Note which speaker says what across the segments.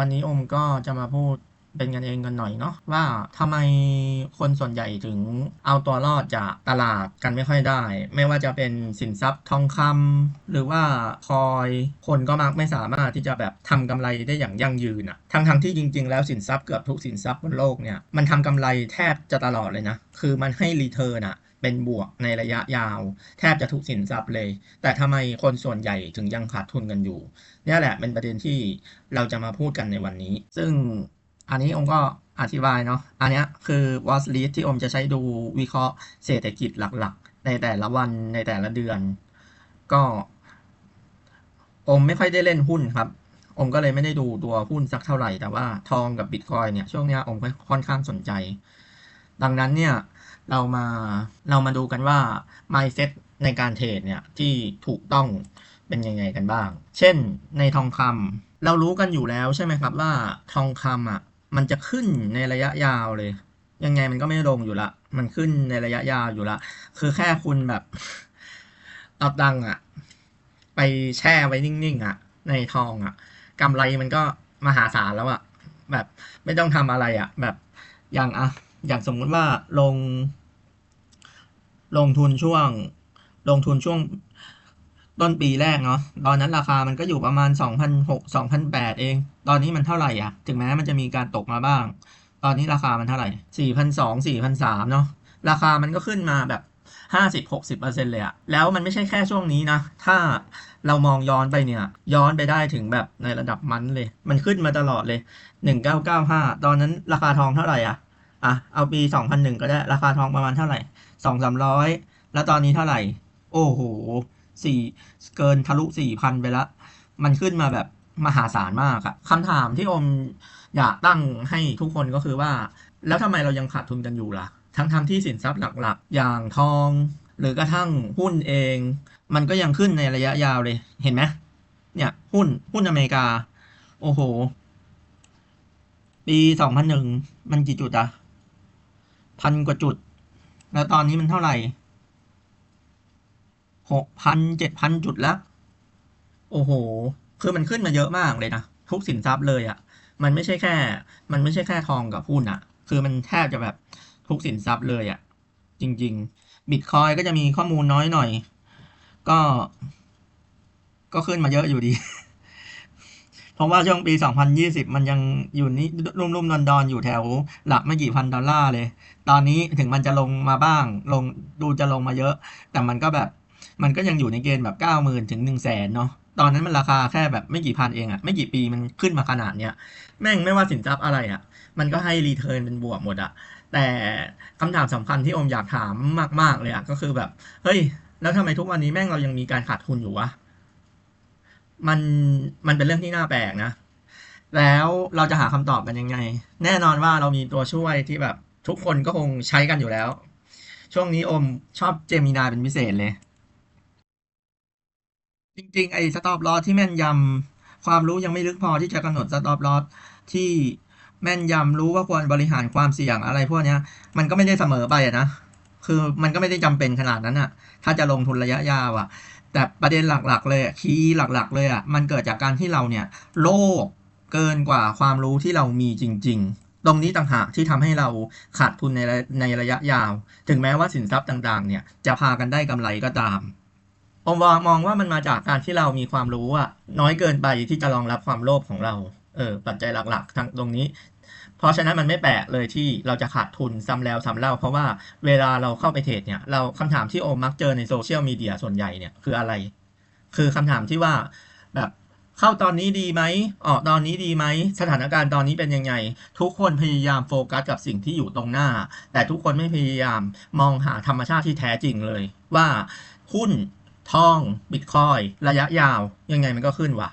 Speaker 1: วันนี้อมก็จะมาพูดเป็นกันเองกันหน่อยเนาะว่าทำไมคนส่วนใหญ่ถึงเอาตัวรอดจากตลาดกันไม่ค่อยได้ ไม่ว่าจะเป็นสินทรัพย์ทองคำหรือว่าคอยคนก็มักไม่สามารถที่จะแบบทำกำไรได้อย่างยั่งยืนอะทั้งทั้งๆที่จริง ๆ แล้วสินทรัพย์เกือบทุกสินทรัพย์บนโลกเนี่ยมันทำกำไรแทบจะตลอดเลยนะ คือมันให้รีเทิร์นอะ เป็นบวกในระยะยาว แทบจะทุกสินทรัพย์เลย แต่ทำไมคนส่วนใหญ่ถึงยังขาดทุนกันอยู่เนี่ยแหละเป็นประเด็นที่เราจะมาพูดกันในวันนี้ ซึ่งอันนี้อมก็อธิบายเนาะอันนี้คือ watch list ที่อมจะใช้ดูวิเคราะห์เศรษฐกิจหลักๆ ในแต่ละวันในแต่ละเดือน ก็อมไม่ค่อยได้เล่นหุ้นครับอมก็เลยไม่ได้ดูตัวหุ้นสักเท่าไหร่ แต่ว่าทองกับบิตคอยเนี่ยช่วงนี้อมค่อนข้างสนใจ ดังนั้นเนี่ย เรามาเรามาดูกันว่า mindset ในการเทรดเนี่ยที่ถูกต้องเป็นยังไงกันบ้าง เช่นในทองคำเรารู้กันอยู่แล้วใช่ไหมครับว่าทองคำอะมันจะขึ้นในระยะยาวเลย ยังไงมันก็ไม่ลงอยู่ละ มันขึ้นในระยะยาวอยู่ละ คือแค่คุณแบบเอาตังอะ ไปแช่ไว้นิ่งๆอะ ในทองอะกำไรมันก็มหาศาลแล้วอะ แบบไม่ต้องทำอะไรอะ แบบอย่างอะอย่างสมมุติว่าลง ลงทุนช่วง ลงทุนช่วงต้นปีแรกเนาะ ตอนนั้นราคามันก็อยู่ประมาณ2,600 2,800เอง ตอนนี้มันเท่าไหร่อะ ถึงแม้มันจะมีการตกมาบ้าง ตอนนี้ราคามันเท่าไหร่ 4,200 4,300 เนาะ ราคามันก็ขึ้นมาแบบ 50-60%เลยอะแล้วมันไม่ใช่แค่ช่วงนี้นะ ถ้าเรามองย้อนไปเนี่ย ย้อนไปได้ถึงแบบในระดับมันเลย มันขึ้นมาตลอดเลย 1995 ตอนนั้นราคาทองเท่าไหร่อะอะ เอาปี 2001 ก็ได้ ราคาทองประมาณเท่าไหร่ 2-300แล้วตอนนี้เท่าไหร่ โอ้โหสี่เกินทะลุ4,000ไปแล้วมันขึ้นมาแบบมหาศาลมากอะคำถามที่อมอยากตั้งให้ทุกคนก็คือว่า แล้วทำไมเรายังขาดทุนกันอยู่ล่ะ ทั้งทที่สินทรัพย์หลักๆ อย่างทอง หรือกระทั่งหุ้นเอง มันก็ยังขึ้นในระยะยาวเลย เห็นไหมเนี่ยหุ้นหุ้นอเมริกา โอ้โห ปี2001มันกี่จุดอะพันกว่าจุด แล้วตอนนี้มันเท่าไหร่หกพันเจ็ดพันจุดแล้ว โอ้โห คือมันขึ้นมาเยอะมากเลยนะ ทุกสินทรัพย์เลยอะ่ะ มันไม่ใช่แค่ มันไม่ใช่แค่ทองกับหุ้นอะ่ะ คือมันแทบจะแบบทุกสินทรัพย์เลยอะ่ะ จริงๆบิตคอยก็จะมีข้อมูลน้อยหน่อย ก็ ก็ขึ้นมาเยอะอยู่ดี ราะว่าช่วงปี 2020 มันยังอยู่นี่รุ่มๆดอนๆอนอยู่แถวหลักไม่กี่พันดอลลาร์เลย ตอนนี้ถึงมันจะลงมาบ้าง ลงดูจะลงมาเยอะ แต่มันก็แบบมันก็ยังอยู่ในเกณฑ์แบบเก้าหมื่นถึงหนึ่งแสนเนาะตอนนั้นมันราคาแค่แบบไม่กี่พันเองอะไม่กี่ปีมันขึ้นมาขนาดเนี้ยแม่งไม่ว่าสินทรัพย์อะไรอะมันก็ให้รีเทิร์นเป็นบวกหมดอะแต่คำถามสำคัญที่อมอยากถามมาก ๆเลยอะก็คือแบบเฮ้ยแล้วทำไมทุกวันนี้แม่งเรายังมีการขาดทุนอยู่วะ มันมันเป็นเรื่องที่น่าแปลกนะ แล้วเราจะหาคำตอบกันยังไง แน่นอนว่าเรามีตัวช่วยที่แบบทุกคนก็คงใช้กันอยู่แล้ว ช่วงนี้อมชอบเจมินาเป็นพิเศษเลย จริงๆ ไอ้สต็อปลอสที่แม่นยำความรู้ยังไม่ลึกพอที่จะกำหนดสต็อปลอสที่แม่นยำรู้ว่าควรบริหารความเสี่ยงอะไรพวกเนี้ยมันก็ไม่ได้เสมอไปอะนะ คือมันก็ไม่ได้จำเป็นขนาดนั้นอะถ้าจะลงทุนระยะยาวอะ แต่ประเด็นหลักๆ เลยคีย์หลักๆ เลยอะมันเกิดจากการที่เราเนี่ยโลภเกินกว่าความรู้ที่เรามีจริง ๆ ตรงนี้ต่างหากที่ทำให้เราขาดทุนในในระยะยาว ถึงแม้ว่าสินทรัพย์ต่างๆ เนี่ยจะพากันได้กำไรก็ตามผมมองว่ามันมาจากการที่เรามีความรู้อะน้อยเกินไปที่จะรองรับความโลภของเราเออปัจจัยหลัก ๆทั้งตรงนี้ เพราะฉะนั้นมันไม่แปลกเลยที่เราจะขาดทุนซ้ำแล้วซ้ำเล่า เพราะว่าเวลาเราเข้าไปเทรดเนี่ยเราคำถามที่โอมมักเจอในโซเชียลมีเดียส่วนใหญ่เนี่ยคืออะไร คือคำถามที่ว่าแบบเข้าตอนนี้ดีไหมออกตอนนี้ดีไหม สถานการณ์ตอนนี้เป็นยังไง ทุกคนพยายามโฟกัสกับสิ่งที่อยู่ตรงหน้า แต่ทุกคนไม่พยายามมองหาธรรมชาติที่แท้จริงเลย ว่าหุ้นทองบิตคอยระยะยาว ยังไงมันก็ขึ้นว่ะ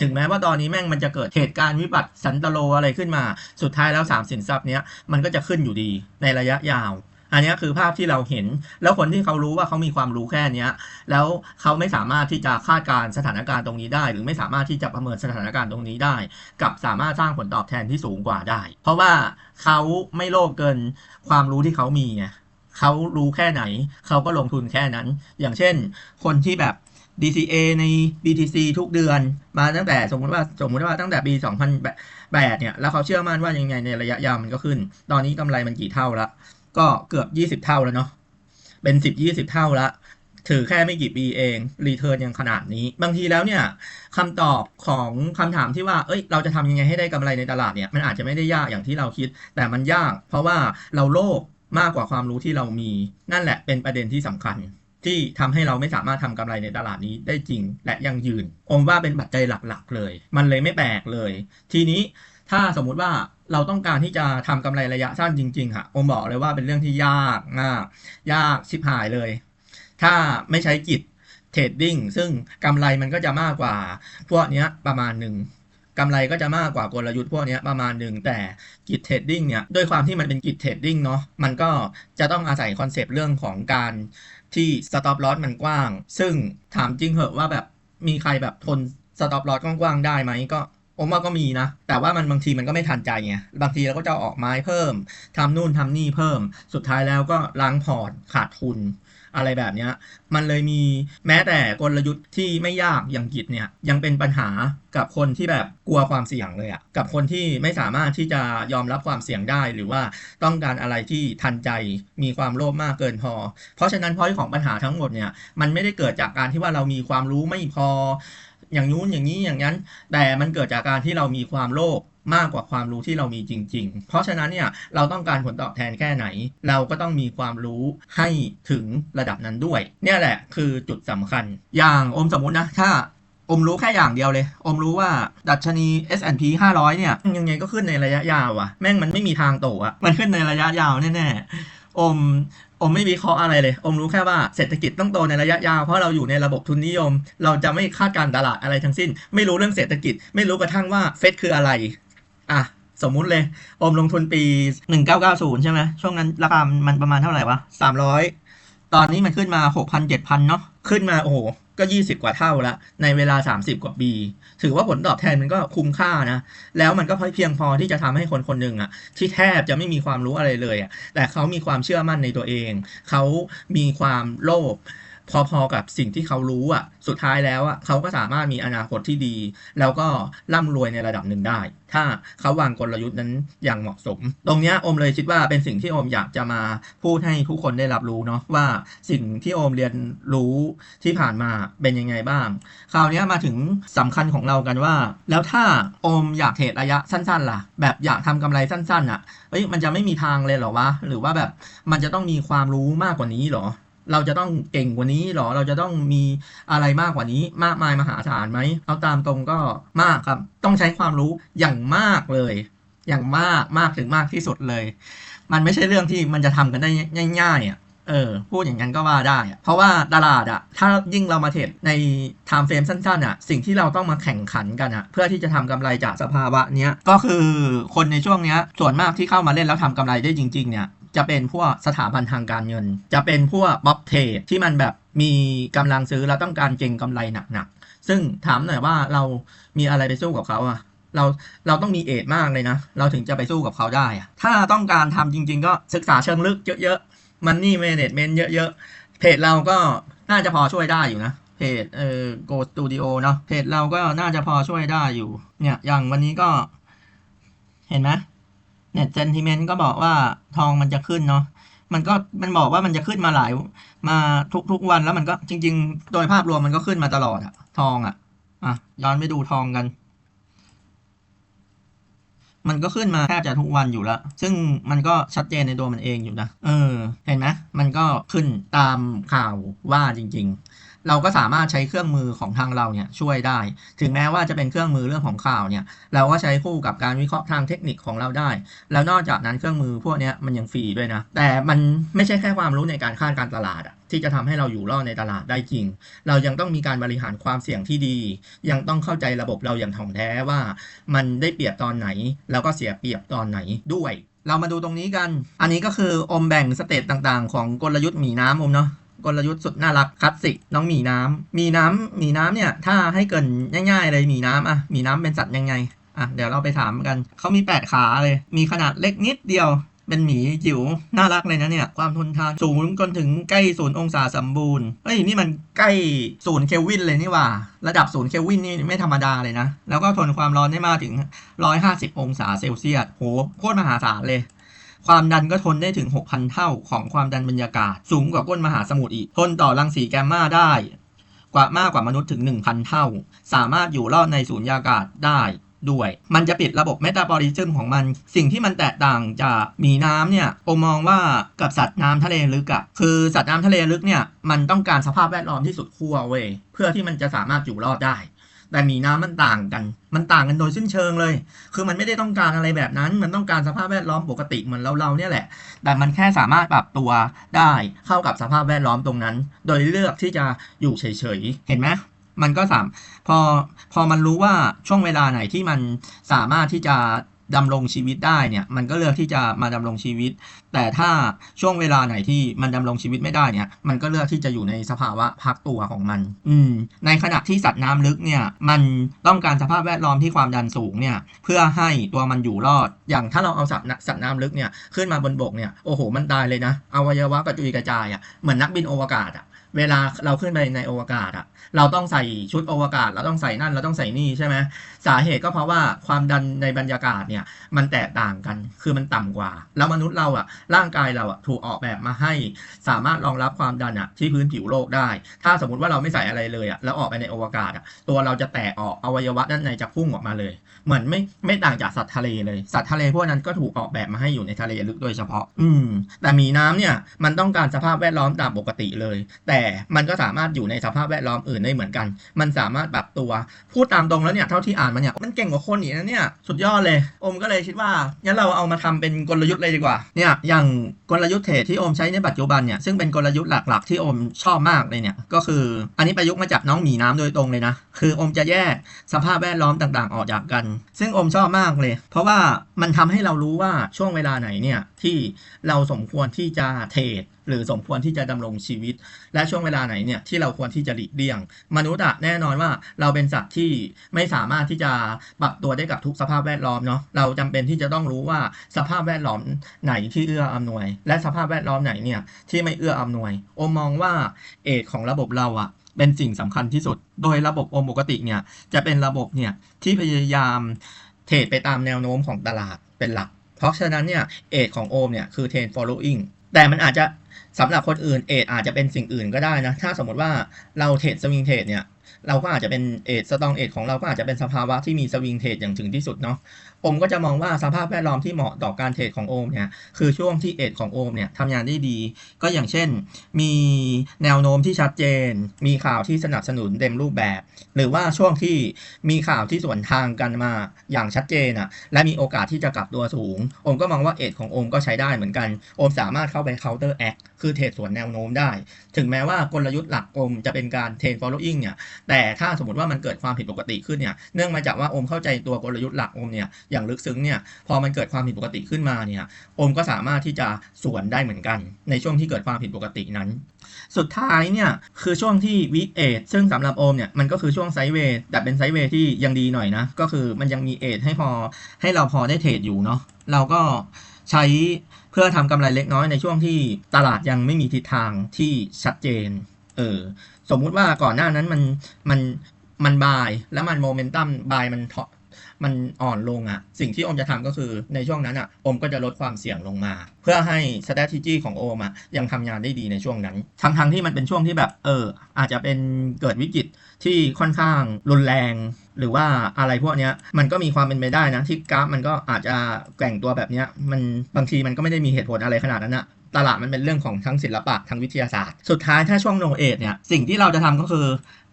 Speaker 1: ถึงแม้ว่าตอนนี้แม่งมันจะเกิดเหตุการณ์วิบัติสันตโลอะไรขึ้นมา สุดท้ายแล้วสามสินทรัพย์เนี้ยมันก็จะขึ้นอยู่ดีในระยะยาว อันนี้คือภาพที่เราเห็น แล้วคนที่เขารู้ว่าเขามีความรู้แค่นี้แล้วเขาไม่สามารถที่จะคาดการณ์สถานการณ์ตรงนี้ได้ หรือไม่สามารถที่จะประเมินสถานการณ์ตรงนี้ได้ กับสามารถสร้างผลตอบแทนที่สูงกว่าได้ เพราะว่าเขาไม่โลภเกินความรู้ที่เขามีเขารู้แค่ไหน เขาก็ลงทุนแค่นั้น อย่างเช่น คนที่แบบ DCA ใน BTC ทุกเดือน มาตั้งแต่สมมติว่าสมมติว่าตั้งแต่ปี 2008 เนี่ย แล้วเขาเชื่อมั่นว่ายังไงในระยะยาวมันก็ขึ้น ตอนนี้กำไรมันกี่เท่าละ ก็เกือบ 20 เท่าแล้วเนาะ เป็น 10 20 เท่าละ ถือแค่ไม่กี่ปีเอง รีเทิร์นยังขนาดนี้ บางทีแล้วเนี่ยคำตอบของคำถามที่ว่า เอ้ย เราจะทำยังไงให้ได้กำไรในตลาดเนี่ย มันอาจจะไม่ได้ยากอย่างที่เราคิด แต่มันยาก เพราะว่าเราโลภมากกว่าความรู้ที่เรามี นั่นแหละเป็นประเด็นที่สำคัญ ที่ทำให้เราไม่สามารถทำกำไรในตลาดนี้ได้จริง และยังยืนอมว่าเป็นปัจจัยหลักๆ เลย มันเลยไม่แปลกเลย ทีนี้ถ้าสมมุติว่าเราต้องการที่จะทำกำไรระยะสั้นจริง ๆ ค่ะอมบอกเลยว่าเป็นเรื่องที่ยากมากยากชิบหายเลย ถ้าไม่ใช้กิจเทรดดิ้งซึ่งกำไรมันก็จะมากกว่า พวกนี้ประมาณหนึ่งกำไรก็จะมากกว่ากลยุทธ์พวกนี้ประมาณหนึ่งแต่กิจเทรดดิ้งเนี่ยด้วยความที่มันเป็นกิจเทรดดิ้งเนาะมันก็จะต้องอาศัยคอนเซปต์เรื่องของการ ที่สต็อปลอสมันกว้าง ซึ่งถามจริงเหอะว่าแบบมีใครแบบทนสต็อปลอสกว้างๆได้ไหมก็ผมว่าก็มีนะ แต่ว่ามันบางทีมันก็ไม่ทันใจไง บางทีเราก็จะออกไม้เพิ่มทำนู่นทำนี่เพิ่ม สุดท้ายแล้วก็ล้างพอร์ตขาดทุน อะไรแบบนี้มันเลยมีแม้แต่กลยุทธ์ที่ไม่ยากอย่างกิจเนี่ยยังเป็นปัญหากับคนที่แบบกลัวความเสี่ยงเลยอะกับคนที่ไม่สามารถที่จะยอมรับความเสี่ยงได้หรือว่าต้องการอะไรที่ทันใจมีความโลภมากเกินพอ เพราะฉะนั้นพอยของปัญหาทั้งหมดเนี่ยมันไม่ได้เกิดจากการที่ว่าเรามีความรู้ไม่พอ อย่างนู้นอย่างนี้อย่างนั้น แต่มันเกิดจากการที่เรามีความโลภ มากกว่าความรู้ที่เรามีจริง ๆ เพราะฉะนั้นเนี่ยเราต้องการผลตอบแทนแค่ไหน เราก็ต้องมีความรู้ให้ถึงระดับนั้นด้วย เนี่ยแหละคือจุดสำคัญ อย่างอมสมมตินะถ้าอมรู้แค่อย่างเดียวเลย อมรู้ว่าดัชนี S&P 500 เนี่ย ยังไงก็ขึ้นในระยะยาวอะแม่งมันไม่มีทางโตอะมันขึ้นในระยะยาวแน่ๆ อมอมไม่วิเคราะห์อะไรเลย อมรู้แค่ว่าเศรษฐกิจต้องโตในระยะยาว เพราะเราอยู่ในระบบทุนนิยม เราจะไม่คาดการตลาดอะไรทั้งสิ้น ไม่รู้เรื่องเศรษฐกิจ ไม่รู้กระทั่งว่าเฟดคืออะไร อะสมมุติเลย อมลงทุนปี1990ใช่ไหมช่วงนั้นราคามันประมาณเท่าไหร่วะ300ตอนนี้มันขึ้นมา6,000 7,000เนาะขึ้นมาโอ้โหก็20กว่าเท่าละในเวลา30กว่าปี ถือว่าผลตอบแทนมันก็คุ้มค่านะ แล้วมันก็เพียงพอที่จะทำให้คนคนหนึ่งอะที่แทบจะไม่มีความรู้อะไรเลยอะแต่เขามีความเชื่อมั่นในตัวเอง เขามีความโลภ พอๆกับสิ่งที่เขารู้อะสุดท้ายแล้วอะเขาก็สามารถมีอนาคตที่ดี แล้วก็ร่ำรวยในระดับหนึ่งได้ ถ้าเขาวางกลยุทธ์นั้นอย่างเหมาะสม ตรงนี้โอมเลยคิดว่าเป็นสิ่งที่โอมอยากจะมาพูดให้ทุกคนได้รับรู้เนาะว่าสิ่งที่โอมเรียนรู้ที่ผ่านมาเป็นยังไงบ้าง คราวนี้มาถึงสำคัญของเรากันว่า แล้วถ้าโอมอยากเทรดระยะสั้น ๆ ล่ะ แบบอยากทำกำไรสั้น ๆอะเอ้ยมันจะไม่มีทางเลยเหรอวะหรือว่าแบบมันจะต้องมีความรู้มากกว่านี้หรอ เราจะต้องเก่งกว่านี้หรอเราจะต้องมีอะไรมากกว่านี้มากมายมหาศาลไหมเอาตามตรงก็มากครับ ต้องใช้ความรู้อย่างมากเลย อย่างมากมากถึงมากที่สุดเลย มันไม่ใช่เรื่องที่มันจะทำกันได้ง่ายๆอะเออพูดอย่างนั้นก็ว่าได้ เพราะว่าตลาดอะถ้ายิ่งเรามาเทรดในไทม์เฟรมสั้นๆอะสิ่งที่เราต้องมาแข่งขันกันอะเพื่อที่จะทำกำไรจากสภาวะเนี้ยก็คือคนในช่วงเนี้ยส่วนมากที่เข้ามาเล่นแล้วทำกำไรได้จริงๆเนี่ย จะเป็นพวกสถาบันทางการเงิน จะเป็นพวกบ๊อบเทรดที่มันแบบมีกำลังซื้อแล้วต้องการเก็งกำไรหนักๆ ซึ่งถามหน่อยว่าเรามีอะไรไปสู้กับเขาอะเราเราต้องมีเอทมากเลยนะ เราถึงจะไปสู้กับเขาได้ ถ้าต้องการทำจริง ๆ ก็ศึกษาเชิงลึกเยอะๆมันนี่เมเนจเมนต์เยอะๆเพจเราก็น่าจะพอช่วยได้อยู่นะเพจเอ่อ Go Studio เนาะเพจเราก็น่าจะพอช่วยได้อยู่ เนี่ยอย่างวันนี้ก็ เห็นไหม เน็ตเซนติเมนต์ก็บอกว่าทองมันจะขึ้นเนาะมันก็มันบอกว่ามันจะขึ้นมาหลายมาทุกทุกวันแล้วมันก็จริง ๆ โดยภาพรวมมันก็ขึ้นมาตลอดอะทองอะอะย้อนไปดูทองกัน มันก็ขึ้นมาแทบจะทุกวันอยู่แล้ว ซึ่งมันก็ชัดเจนในตัวมันเองอยู่นะ เออ เห็นไหมมันก็ขึ้นตามข่าวว่าจริง ๆ เราก็สามารถใช้เครื่องมือของทางเราเนี่ยช่วยได้ ถึงแม้ว่าจะเป็นเครื่องมือเรื่องของข่าวเนี่ยเราก็ใช้คู่กับการวิเคราะห์ทางเทคนิคของเราได้ แล้วนอกจากนั้นเครื่องมือพวกนี้มันยังฟรีด้วยนะ แต่มันไม่ใช่แค่ความรู้ในการคาดการตลาดอะที่จะทำให้เราอยู่รอดในตลาดได้จริง เรายังต้องมีการบริหารความเสี่ยงที่ดี ยังต้องเข้าใจระบบเราอย่างถ่องแท้ว่า มันได้เปรียบตอนไหน แล้วก็เสียเปรียบตอนไหนด้วยเรามาดูตรงนี้กัน อันนี้ก็คืออมแบ่งสเตตต่างๆ ของกลยุทธ์หมีน้ำอมเนาะ กลยุทธ์สุดน่ารักคลาสสิกน้องหมีน้ำหมีน้ำหมีน้ำเนี่ยถ้าให้เกินง่ายๆเลยหมีน้ำอะหมีน้ำเป็นสัตว์ยังไงอะเดี๋ยวเราไปถามกันเขามี 8 ขาเลย มีขนาดเล็กนิดเดียวเป็นหมีจิ๋วน่ารักเลยนะเนี่ย ความทนทานสูงจนถึงใกล้ศูนย์องศาสมบูรณ์เฮ้ยนี่มันใกล้ศูนย์เคลวินเลยนี่ว่า ระดับศูนย์เคลวินนี่ไม่ธรรมดาเลยนะ แล้วก็ทนความร้อนได้มากถึง 150 องศาเซลเซียสโหโคตรมหาศาลเลย ความดันก็ทนได้ถึง 6,000 เท่าของความดันบรรยากาศ สูงกว่าก้นมหาสมุทรอีก ทนต่อรังสีแกมมาได้ กว่ามากกว่ามนุษย์ถึง 1,000 เท่า สามารถอยู่รอดในสูญญากาศได้ด้วย มันจะปิดระบบเมตาบอลิซึมของมัน สิ่งที่มันแตกต่างจากหมีน้ำเนี่ยโอมองว่ากับสัตว์น้ำทะเลลึกอะคือสัตว์น้ำทะเลลึกเนี่ยมันต้องการสภาพแวดล้อมที่สุดขั้วเว้ยเพื่อที่มันจะสามารถอยู่รอดได้ แต่หมีน้ำมันต่างกัน มันต่างกันโดยสิ้นเชิงเลย คือมันไม่ได้ต้องการอะไรแบบนั้น มันต้องการสภาพแวดล้อมปกติเหมือนเราเราเนี่ยแหละ แต่มันแค่สามารถปรับตัวได้เข้ากับสภาพแวดล้อมตรงนั้น โดยเลือกที่จะอยู่เฉยๆ เห็นไหมมันก็สามพอพอมันรู้ว่าช่วงเวลาไหนที่มันสามารถที่จะ ดำรงชีวิตได้เนี่ยมันก็เลือกที่จะมาดำรงชีวิต แต่ถ้าช่วงเวลาไหนที่มันดำรงชีวิตไม่ได้เนี่ย มันก็เลือกที่จะอยู่ในสภาวะพักตัวของมัน อืม ในขณะที่สัตว์น้ำลึกเนี่ย มันต้องการสภาพแวดล้อมที่ความดันสูงเนี่ย เพื่อให้ตัวมันอยู่รอด อย่างถ้าเราเอาสัตว์น้ำสัตว์น้ำลึกเนี่ยขึ้นมาบนบกเนี่ยโอ้โห มันตายเลยนะอวัยวะกระจุยกระจายอะ่ะเหมือนนักบินอวกาศอะเวลาเราขึ้นไปในอวกาศอะ เราต้องใส่ชุดอวกาศ เราต้องใส่นั่น เราต้องใส่นี่ใช่ไหมสาเหตุก็เพราะว่าความดันในบรรยากาศเนี่ยมันแตกต่างกัน คือมันต่ำกว่า แล้วมนุษย์เราอะร่างกายเราอะถูกออกแบบมาให้ สามารถรองรับความดันอะที่พื้นผิวโลกได้ ถ้าสมมติว่าเราไม่ใส่อะไรเลยอะแล้วออกไปในอวกาศอะตัวเราจะแตกออกอวัยวะด้านในจะพุ่งออกมาเลย เหมือนไม่ไม่ต่างจากสัตว์ทะเลเลย สัตว์ทะเลพวกนั้นก็ถูกออกแบบมาให้อยู่ในทะเลลึกโดยเฉพาะ อืม แต่หมีน้ำเนี่ยมันต้องการสภาพแวดล้อมตามปกติเลย แต่มันก็สามารถอยู่ในสภาพแวดล้อมอื่นได้เหมือนกัน มันสามารถปรับตัว พูดตามตรงแล้วเนี่ยเท่าที่อ่านมาเนี่ยมันเก่งกว่าคนอีกนะเนี่ยสุดยอดเลย อมก็เลยคิดว่างั้นเราเอามาทำเป็นกลยุทธ์เลยดีกว่าเนี่ยอย่างกลยุทธ์เทรดที่อมใช้ในปัจจุบันเนี่ยซึ่งเป็นกลยุทธ์หลักๆ ที่อมชอบมากเลยเนี่ยก็คือ อันนี้ประยุกต์มาจากน้องหมีน้ำโดยตรงเลยนะคืออมจะแยกสภาพแวดล้อมต่างๆ ออกจากกัน ซึ่งอมชอบมากเลย เพราะว่ามันทำให้เรารู้ว่าช่วงเวลาไหนเนี่ย ที่เราสมควรที่จะเทรดหรือสมควรที่จะดำรงชีวิต และช่วงเวลาไหนเนี่ยที่เราควรที่จะหลีกเลี่ยง มนุษย์อะแน่นอนว่าเราเป็นสัตว์ที่ไม่สามารถที่จะปรับตัวได้กับทุกสภาพแวดล้อมเนาะเราจำเป็นที่จะต้องรู้ว่าสภาพแวดล้อมไหนที่เอื้ออำนวย และสภาพแวดล้อมไหนเนี่ยที่ไม่เอื้ออำนวย โอมมองว่าเอทของระบบเราอะเป็นสิ่งสำคัญที่สุด โดยระบบโอมปกติเนี่ยจะเป็นระบบเนี่ยที่พยายามเทรดไปตามแนวโน้มของตลาดเป็นหลัก เพราะฉะนั้นเนี่ยเอทของโอมเนี่ยคือ trend following แต่มันอาจจะสำหรับคนอื่นเอทอาจจะเป็นสิ่งอื่นก็ได้นะ ถ้าสมมติว่าเราเทรดสวิงเทรดเนี่ยเราก็อาจจะเป็นเอทสตองเอทของเราก็อาจจะเป็นสภาวะที่มีสวิงเทรดอย่างถึงที่สุดเนาะ โอมก็จะมองว่าสภาพแวดล้อมที่เหมาะต่อการเทรดของโอมเนี่ยคือช่วงที่เอทของโอมเนี่ยทำงานได้ดี ก็อย่างเช่น มีแนวโน้มที่ชัดเจน มีข่าวที่สนับสนุนเต็มรูปแบบ หรือว่าช่วงที่มีข่าวที่สวนทางกันมาอย่างชัดเจนอะและมีโอกาสที่จะกลับตัวสูง โอมก็มองว่าเอทของโอมก็ใช้ได้เหมือนกัน โอมสามารถเข้าไป counter act คือเทรดสวนแนวโน้มได้ ถึงแม้ว่ากลยุทธ์หลักโอมจะเป็นการเทรน following เนี่ยแต่ถ้าสมมติว่ามันเกิดความผิดปกติขึ้นเนี่ยเนื่องมาจากว่าโอมเข้าใจตัวกลยุทธ์หลักโอมเนี่ยอย่างลึกซึ้งเนี่ยพอมันเกิดความผิดปกติขึ้นมาเนี่ยโอมก็สามารถที่จะสวนได้เหมือนกัน ในช่วงที่เกิดความผิดปกตินั้น สุดท้ายเนี่ยคือช่วงที่วีคเอทซึ่งสำหรับโอมเนี่ยมันก็คือช่วงไซด์เวย์แต่เป็นไซด์เวย์ที่ยังดีหน่อยนะก็คือมันยังมีเอทให้พอให้เราพอได้เทรดอยู่เนาะเราก็ ใช้เพื่อทำกำไรเล็กน้อยในช่วงที่ตลาดยังไม่มีทิศทางที่ชัดเจน เออ สมมุติว่าก่อนหน้านั้นมันมันมันบายแล้วมันโมเมนตัมบายมันมันอ่อนลงอะ่ะ สิ่งที่อมจะทำก็คือในช่วงนั้นอะ่ะอมก็จะลดความเสี่ยงลงมา เพื่อให้ strategy ของโอมอะ่ะยังทำงานได้ดีในช่วงนั้น ทั้งทั้งที่มันเป็นช่วงที่แบบเอออาจจะเป็นเกิดวิกฤตที่ค่อนข้างรุนแรง หรือว่าอะไรพวกเนี้ยมันก็มีความเป็นไปได้นะ ที่กราฟมันก็อาจจะแกว่งตัวแบบเนี้ยมันบางทีมันก็ไม่ได้มีเหตุผลอะไรขนาดนั้นอะตลาดมันเป็นเรื่องของทั้งศิลปะทั้งวิทยาศาสตร์ สุดท้ายถ้าช่วงโนเอทเนี่ยสิ่งที่เราจะทำก็คือ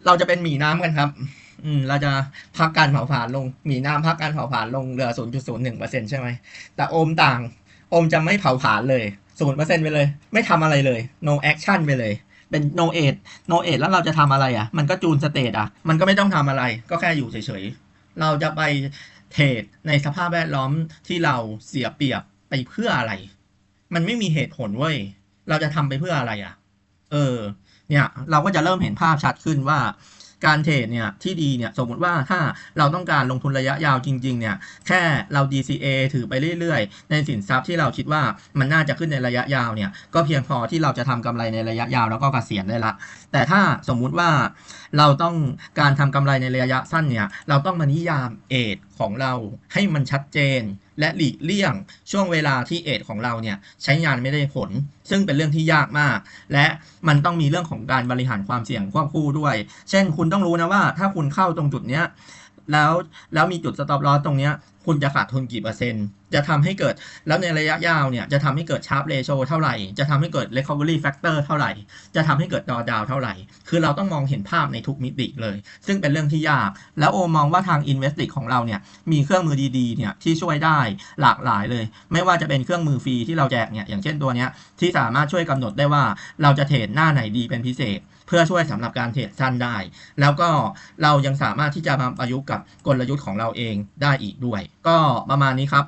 Speaker 1: เราจะเป็นหมีน้ำกันครับอืมเราจะพักการเผาผลาญลงหมีน้ำพักการเผาผลาญลงเหลือ 0.01%ใช่ไหมแต่โอมต่าง โอมจะไม่เผาผลาญเลย0%ไปเลย ไม่ทำอะไรเลย no action ไปเลย เป็นโนเอทโนเอทแล้วเราจะทำอะไรอะ มันก็จูนสเตตอะ มันก็ไม่ต้องทำอะไร ก็แค่อยู่เฉยๆ เราจะไปเทรดในสภาพแวดล้อมที่เราเสียเปรียบไปเพื่ออะไร มันไม่มีเหตุผลเว้ย เราจะทำไปเพื่ออะไรอะ เออ เนี่ย เราก็จะเริ่มเห็นภาพชัดขึ้นว่า การเทรดเนี่ยที่ดีเนี่ยสมมติว่าถ้าเราต้องการลงทุนระยะยาวจริงๆเนี่ยแค่เรา DCA ถือไปเรื่อยๆ ในสินทรัพย์ที่เราคิดว่ามันน่าจะขึ้นในระยะยาวเนี่ยก็เพียงพอที่เราจะทำกำไรในระยะยาวแล้วก็เกษียณได้ละ แต่ถ้าสมมุติว่าเราต้องการทำกำไรในระยะสั้นเนี่ยเราต้องมานิยามเอท ของเราให้มันชัดเจน และหลีกเลี่ยงช่วงเวลาที่เอทของเราเนี่ยใช้งานไม่ได้ผล ซึ่งเป็นเรื่องที่ยากมาก และมันต้องมีเรื่องของการบริหารความเสี่ยงควบคู่ด้วย เช่นคุณต้องรู้นะว่าถ้าคุณเข้าตรงจุดเนี้ย แล้วแล้วมีจุด stop loss ตรงเนี้ยคุณจะขาดทุนกี่เปอร์เซ็นต์ จะทำให้เกิดแล้วในระยะยาวเนี่ยจะทำให้เกิด sharp ratio เท่าไหร่ จะทำให้เกิด recovery factor เท่าไหร่ จะทำให้เกิด drawdown เท่าไหร่ คือเราต้องมองเห็นภาพในทุกมิติเลย ซึ่งเป็นเรื่องที่ยาก แล้วโอมองว่าทาง Investic ของเราเนี่ยมีเครื่องมือดีๆเนี่ยที่ช่วยได้หลากหลายเลย ไม่ว่าจะเป็นเครื่องมือฟรีที่เราแจกเนี่ยอย่างเช่นตัวเนี้ยที่สามารถช่วยกำหนดได้ว่าเราจะเทรดหน้าไหนดีเป็นพิเศษ เพื่อช่วยสำหรับการเทรดสั้นได้ แล้วก็เรายังสามารถที่จะมาประยุกต์กับกลยุทธ์ของเราเองได้อีกด้วย ก็ประมาณนี้ครับ